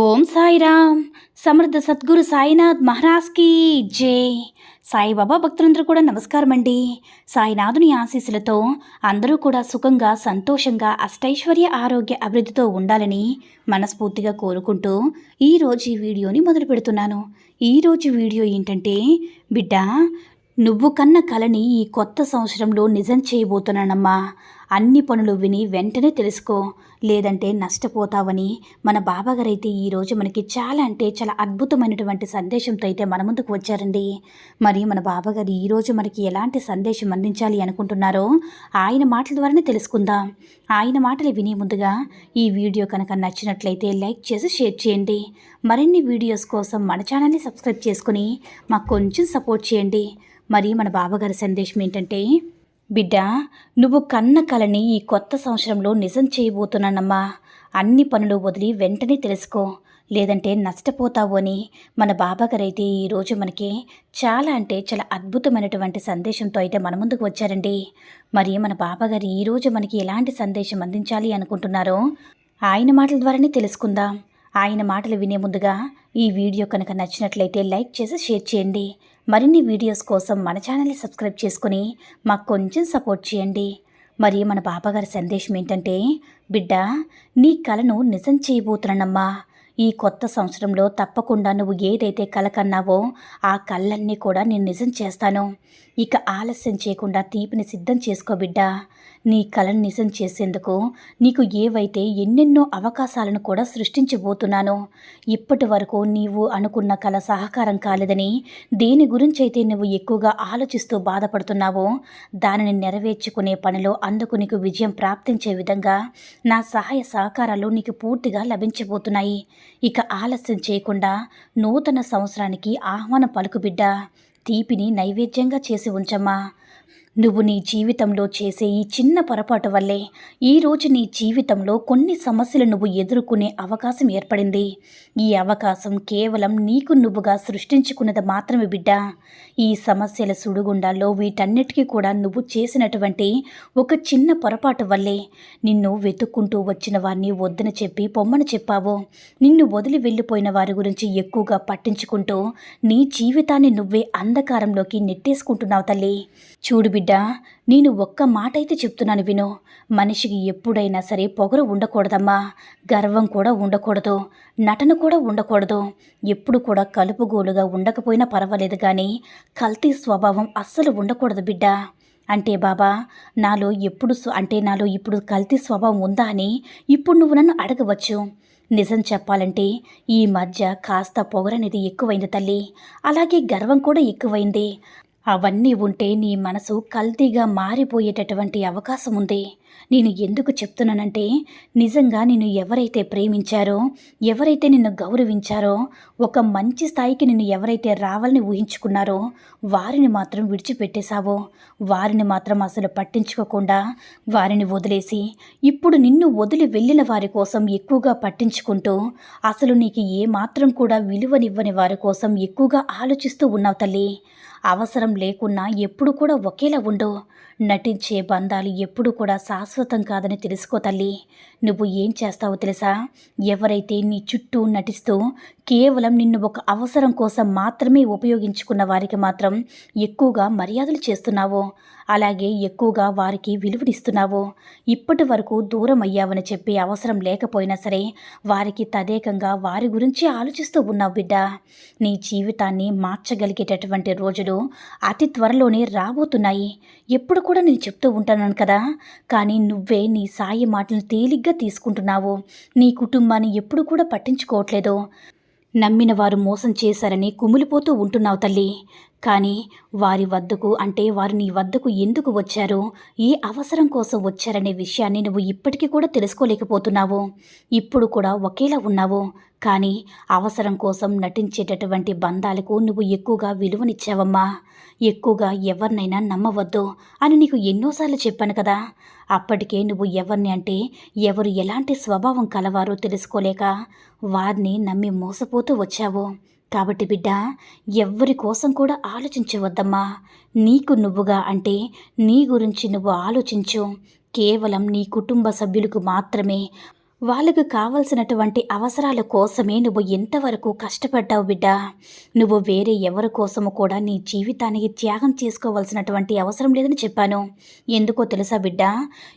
Om Sairam. Samarth Sadguru Sainath మహారాజ్కి జై. సాయిబాబా భక్తులందరూ కూడా నమస్కారం అండి సాయినాథుని ఆశీస్సులతో అందరూ కూడా సుఖంగా సంతోషంగా అష్టైశ్వర్య ఆరోగ్య అభివృద్ధితో ఉండాలని మనస్ఫూర్తిగా కోరుకుంటూ ఈరోజు ఈ వీడియోని మొదలు పెడుతున్నాను. ఈరోజు వీడియో ఏంటంటే బిడ్డ నువ్వు కన్న కలని ఈ కొత్త సంవత్సరంలో నిజం చేయబోతున్నానమ్మా. అన్ని పనులు విని వెంటనే తెలుసుకో. లేదంటే నష్టపోతావని. మన బాబాగారైతే ఈరోజు మనకి చాలా అంటే చాలా అద్భుతమైనటువంటి సందేశంతో అయితే మన ముందుకు వచ్చారండి. మరి మన బాబాగారు ఈరోజు మనకి ఎలాంటి సందేశం అందించాలి అనుకుంటున్నారో ఆయన మాటల ద్వారానే తెలుసుకుందాం. ఆయన మాటలు వినే ముందుగా ఈ వీడియో కనుక నచ్చినట్లయితే లైక్ చేసి షేర్ చేయండి. మరిన్ని వీడియోస్ కోసం మన ఛానల్ని సబ్స్క్రైబ్ చేసుకుని మాకు కొంచెం సపోర్ట్ చేయండి. మరి మన బాబాగారి సందేశం ఏంటంటే బిడ్డ నువ్వు కన్న కలని ఈ కొత్త సంవత్సరంలో నిజం చేయబోతున్నానమ్మా. అన్ని పనులు వదిలి వెంటనే తెలుసుకో. లేదంటే నష్టపోతావు అని మన బాబాగారైతే ఈరోజు మనకి చాలా అంటే చాలా అద్భుతమైనటువంటి సందేశంతో అయితే మన ముందుకు వచ్చారండి. మరి మన బాబాగారు ఈరోజు మనకి ఎలాంటి సందేశం అందించాలి అనుకుంటున్నారో ఆయన మాటల ద్వారానే తెలుసుకుందాం. ఆయన మాటలు వినే ముందుగా ఈ వీడియో కనుక నచ్చినట్లయితే లైక్ చేసి షేర్ చేయండి. మరిన్ని వీడియోస్ కోసం మన ఛానల్ని సబ్స్క్రైబ్ చేసుకుని మాకు కొంచెం సపోర్ట్ చేయండి. మరి మన బాబాగారి సందేశం ఏంటంటే బిడ్డ నీ కలను నిజం చేయబోతున్నానమ్మా. ఈ కొత్త సంవత్సరంలో తప్పకుండా నువ్వు ఏదైతే కలకన్నావో ఆ కళ్ళన్నీ కూడా నేను నిజం చేస్తాను. ఇక ఆలస్యం చేయకుండా తీపిని సిద్ధం చేసుకో బిడ్డ. నీ కళను నిజం చేసేందుకు నీకు ఏవైతే ఎన్నెన్నో అవకాశాలను కూడా సృష్టించబోతున్నాను ఇప్పటి వరకు నీవు అనుకున్న కళ సహకారం కాలేదని దేని గురించి అయితే నువ్వు ఎక్కువగా ఆలోచిస్తూ బాధపడుతున్నావో దానిని నెరవేర్చుకునే పనిలో అందుకు నీకు విజయం ప్రాప్తించే విధంగా నా సహాయ సహకారాలు నీకు పూర్తిగా లభించబోతున్నాయి. ఇక ఆలస్యం చేయకుండా నూతన సంవత్సరానికి ఆహ్వానం పలుకు బిడ్డ తీపిని నైవేద్యంగా చేసి ఉంచమ్మా. నువ్వు నీ జీవితంలో చేసే ఈ చిన్న పొరపాటు వల్లే ఈరోజు నీ జీవితంలో కొన్ని సమస్యలు నువ్వు ఎదుర్కొనే అవకాశం ఏర్పడింది. ఈ అవకాశం కేవలం నీకు నువ్వుగా సృష్టించుకున్నది మాత్రమే బిడ్డ. ఈ సమస్యల సుడిగుండాల్లో వీటన్నిటికీ కూడా నువ్వు చేసినటువంటి ఒక చిన్న పొరపాటు వల్లే నిన్ను వెతుక్కుంటూ వచ్చిన వారిని వద్దని చెప్పి పొమ్మని చెప్పావు. నిన్ను వదిలి వెళ్ళిపోయిన వారి గురించి ఎక్కువగా పట్టించుకుంటూ నీ జీవితాన్ని నువ్వే అంధకారంలోకి నెట్టేసుకుంటున్నావు తల్లి. చూడు బిడ్డ నేను ఒక్క మాట అయితే చెప్తున్నాను విను. మనిషికి ఎప్పుడైనా సరే పొగరు ఉండకూడదమ్మా. గర్వం కూడా ఉండకూడదు. నటన కూడా ఉండకూడదు. ఎప్పుడు కూడా కలుపుగోలుగా ఉండకపోయినా పర్వాలేదు కానీ కల్తీ స్వభావం అస్సలు ఉండకూడదు బిడ్డ. అంటే బాబా నాలో ఎప్పుడు అంటే నాలో ఇప్పుడు కల్తీ స్వభావం ఉందా అని ఇప్పుడు నువ్వు నన్ను అడగవచ్చు. నిజం చెప్పాలంటే ఈ మధ్య కాస్త పొగరనేది ఎక్కువైంది తల్లి. అలాగే గర్వం కూడా ఎక్కువైంది. అవన్నీ ఉంటే నీ మనసు కల్తీగా మారిపోయేటటువంటి అవకాశం ఉంది. నేను ఎందుకు చెప్తున్నానంటే నిజంగా నిన్ను ఎవరైతే ప్రేమించారో ఎవరైతే నిన్ను గౌరవించారో ఒక మంచి స్థాయికి నిన్ను ఎవరైతే రావాలని ఊహించుకున్నారో వారిని మాత్రం విడిచిపెట్టేశావో. వారిని మాత్రం అసలు పట్టించుకోకుండా వారిని వదిలేసి ఇప్పుడు నిన్ను వదిలి వెళ్ళిన వారి కోసం ఎక్కువగా పట్టించుకుంటూ అసలు నీకు ఏ మాత్రం కూడా విలువనివ్వని వారి కోసం ఎక్కువగా ఆలోచిస్తూ ఉన్నావు తల్లి. అవసరం లేకున్నా ఎప్పుడు కూడా ఒకేలా ఉండు. నటించే బంధాలు ఎప్పుడు కూడా శాశ్వతం కాదని తెలుసుకో తల్లి. నువ్వు ఏం చేస్తావో తెలుసా? ఎవరైతే నీ చుట్టూ నటిస్తూ కేవలం నిన్ను ఒక అవసరం కోసం మాత్రమే ఉపయోగించుకున్న వారికి మాత్రం ఎక్కువగా మర్యాదలు చేస్తున్నావు. అలాగే ఎక్కువగా వారికి విలువనిస్తున్నావు. ఇప్పటి వరకు దూరం అయ్యావని చెప్పే అవసరం లేకపోయినా సరే వారికి తదేకంగా వారి గురించి ఆలోచిస్తూ ఉన్నావు బిడ్డ. నీ జీవితాన్ని మార్చగలిగేటటువంటి రోజులు అతి త్వరలోనే రాబోతున్నాయి. ఎప్పుడు కూడా నేను చెప్తూ ఉంటాను కదా. కానీ నువ్వే నీ సాయి మాటలను తేలిగ్గా తీసుకుంటున్నావు. నీ కుటుంబాన్ని ఎప్పుడు కూడా పట్టించుకోవట్లేదు. నమ్మిన వారు మోసం చేశారని కుమిలిపోతూ ఉంటున్నావు తల్లి. కానీ వారి వద్దకు అంటే వారు నీ వద్దకు ఎందుకు వచ్చారు? ఏ అవసరం కోసం వచ్చారనే విషయాన్ని నువ్వు ఇప్పటికీ కూడా తెలుసుకోలేకపోతున్నావు. ఇప్పుడు కూడా ఒకేలా ఉన్నావు. కానీ అవసరం కోసం నటించేటటువంటి బంధాలకు నువ్వు ఎక్కువగా విలువనిచ్చావమ్మా. ఎక్కువగా ఎవరినైనా నమ్మవద్దు అని నీకు ఎన్నోసార్లు చెప్పాను కదా. అప్పటికే నువ్వు ఎవరిని అంటే ఎవరు ఎలాంటి స్వభావం కలవారో తెలుసుకోలేక వారిని నమ్మి మోసపోతూ వచ్చావు. కాబట్టి బిడ్డ ఎవ్వరి కోసం కూడా ఆలోచించవద్దమ్మా. నీకు నువ్వుగా అంటే నీ గురించి నువ్వు ఆలోచించు. కేవలం నీ కుటుంబ సభ్యులకు మాత్రమే వాళ్ళకు కావలసినటువంటి అవసరాల కోసమే నువ్వు ఎంతవరకు కష్టపడ్డావు బిడ్డ. నువ్వు వేరే ఎవరి కోసము కూడా నీ జీవితానికి త్యాగం చేసుకోవాల్సినటువంటి అవసరం లేదని చెప్పాను. ఎందుకో తెలుసా బిడ్డ?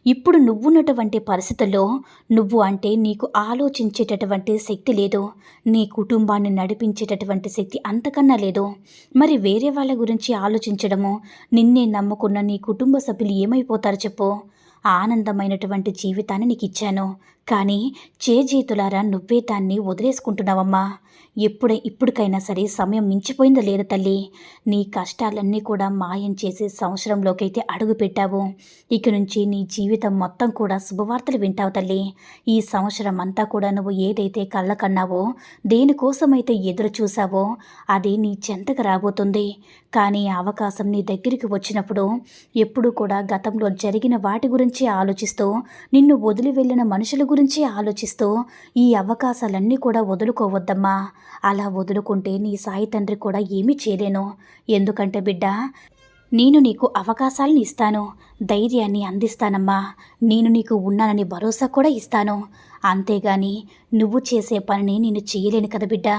ఇప్పుడు నువ్వున్నటువంటి పరిస్థితుల్లో నువ్వు అంటే నీకు ఆలోచించేటటువంటి శక్తి లేదు. నీ కుటుంబాన్ని నడిపించేటటువంటి శక్తి అంతకన్నా లేదు. మరి వేరే వాళ్ళ గురించి ఆలోచించడము నిన్నే నమ్ముకున్న నీ కుటుంబ సభ్యులు ఏమైపోతారు చెప్పు. ఆనందమైనటువంటి జీవితాన్ని నీకు ఇచ్చాను కానీ చేజేతులారా నువ్వే దాన్ని వదిలేసుకుంటున్నావమ్మా. ఎప్పుడై ఇప్పటికైనా సరే సమయం మించిపోయిందో లేదా తల్లి. నీ కష్టాలన్నీ కూడా మాయం చేసే సంవత్సరంలోకైతే అడుగుపెట్టావు ఇక నుంచి నీ జీవితం మొత్తం కూడా శుభవార్తలు వింటావు తల్లి. ఈ సంవత్సరం అంతా కూడా నువ్వు ఏదైతే కళ్ళకన్నావో దేనికోసమైతే ఎదురు చూసావో అది నీ చెంతకు రాబోతుంది. కానీ అవకాశం నీ దగ్గరికి వచ్చినప్పుడు ఎప్పుడు కూడా గతంలో జరిగిన వాటి గురించి ఆలోచిస్తూ నిన్ను వదిలి వెళ్ళిన మనుషుల గురించి గురించి ఆలోచిస్తూ ఈ అవకాశాలన్నీ కూడా వదులుకోవద్దమ్మా. అలా వదులుకుంటే నీ సాయి తండ్రి కూడా ఏమీ చేయలేను. ఎందుకంటే బిడ్డ నేను నీకు అవకాశాలను ఇస్తాను. ధైర్యాన్ని అందిస్తానమ్మా. నేను నీకు ఉన్నానని భరోసా కూడా ఇస్తాను. అంతేగాని నువ్వు చేసే పనిని నేను చేయలేను కదా బిడ్డ.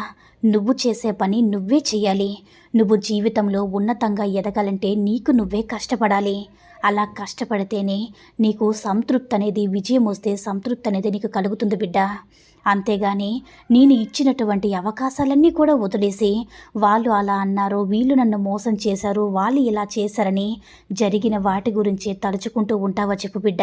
నువ్వు చేసే పని నువ్వే చేయాలి. నువ్వు జీవితంలో ఉన్నతంగా ఎదగాలంటే నీకు నువ్వే కష్టపడాలి. అలా కష్టపడితేనే నీకు సంతృప్తి అనేది విజయం వస్తే సంతృప్తి అనేది నీకు కలుగుతుంది బిడ్డ. అంతేగాని నేను ఇచ్చినటువంటి అవకాశాలన్నీ కూడా వదిలేసి వాళ్ళు అలా అన్నారు వీళ్ళు నన్ను మోసం చేశారు వాళ్ళు ఇలా చేశారని జరిగిన వాటి గురించి తలుచుకుంటూ ఉంటావా చెప్పు బిడ్డ.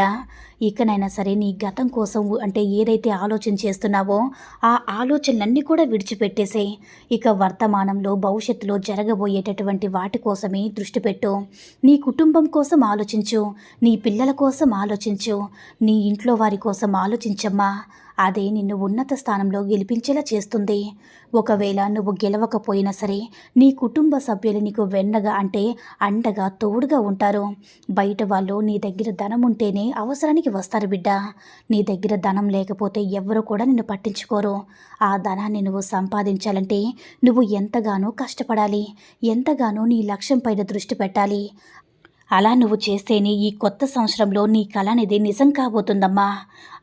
ఇకనైనా సరే నీ గతం కోసం అంటే ఏదైతే ఆలోచన చేస్తున్నావో ఆ ఆలోచనలన్నీ కూడా విడిచిపెట్టేసే ఇక వర్తమానంలో భవిష్యత్తులో జరగబోయేటటువంటి వాటి కోసమే దృష్టి పెట్టు. నీ కుటుంబం కోసం ఆలోచించు. నీ పిల్లల కోసం ఆలోచించు. నీ ఇంట్లో వారి కోసం ఆలోచించమ్మా. అదే నిన్ను ఉన్నత స్థానంలో గెలిపించేలా చేస్తుంది. ఒకవేళ నువ్వు గెలవకపోయినా సరే నీ కుటుంబ సభ్యులు నీకు వెన్నగా అంటే అండగా తోడుగా ఉంటారు. బయట వాళ్ళు నీ దగ్గర ధనం ఉంటేనే అవసరానికి వస్తారు బిడ్డ. నీ దగ్గర ధనం లేకపోతే ఎవరు కూడా నిన్ను పట్టించుకోరు. ఆ ధనాన్ని నువ్వు సంపాదించాలంటే నువ్వు ఎంతగానో కష్టపడాలి. ఎంతగానో నీ లక్ష్యం పైన దృష్టి పెట్టాలి. అలా నువ్వు చేస్తేనే ఈ కొత్త సంవత్సరంలో నీ కళ అనేది నిజం కాబోతుందమ్మా.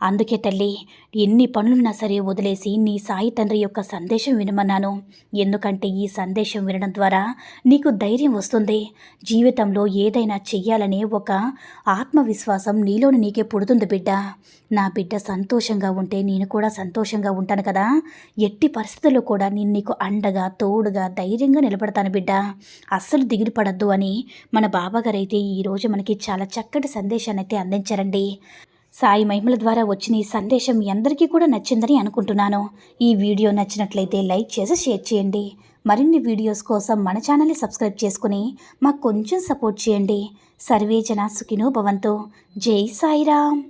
అందుకే తల్లి ఎన్ని పనులున్నా సరే వదిలేసి నీ సాయి తండ్రి యొక్క సందేశం వినమన్నాను. ఎందుకంటే ఈ సందేశం వినడం ద్వారా నీకు ధైర్యం వస్తుంది. జీవితంలో ఏదైనా చెయ్యాలనే ఒక ఆత్మవిశ్వాసం నీలోని నీకే పుడుతుంది బిడ్డ. నా బిడ్డ సంతోషంగా ఉంటే నేను కూడా సంతోషంగా ఉంటాను కదా. ఎట్టి పరిస్థితుల్లో కూడా నేను నీకు అండగా తోడుగా ధైర్యంగా నిలబడతాను బిడ్డ. అస్సలు దిగులు పడద్దు అని మన బాబాగారైతే ఈరోజు మనకి చాలా చక్కటి సందేశాన్ని అయితే అందించారండి. సాయి మహిమల ద్వారా వచ్చిన ఈ సందేశం మీ అందరికీ కూడా నచ్చిందని అనుకుంటున్నాను. ఈ వీడియో నచ్చినట్లయితే లైక్ చేసి షేర్ చేయండి. మరిన్ని వీడియోస్ కోసం మన ఛానల్ని సబ్స్క్రైబ్ చేసుకుని మాకు కొంచెం సపోర్ట్ చేయండి. సర్వే జన సుఖినో భవంతో. జై సాయిరామ్.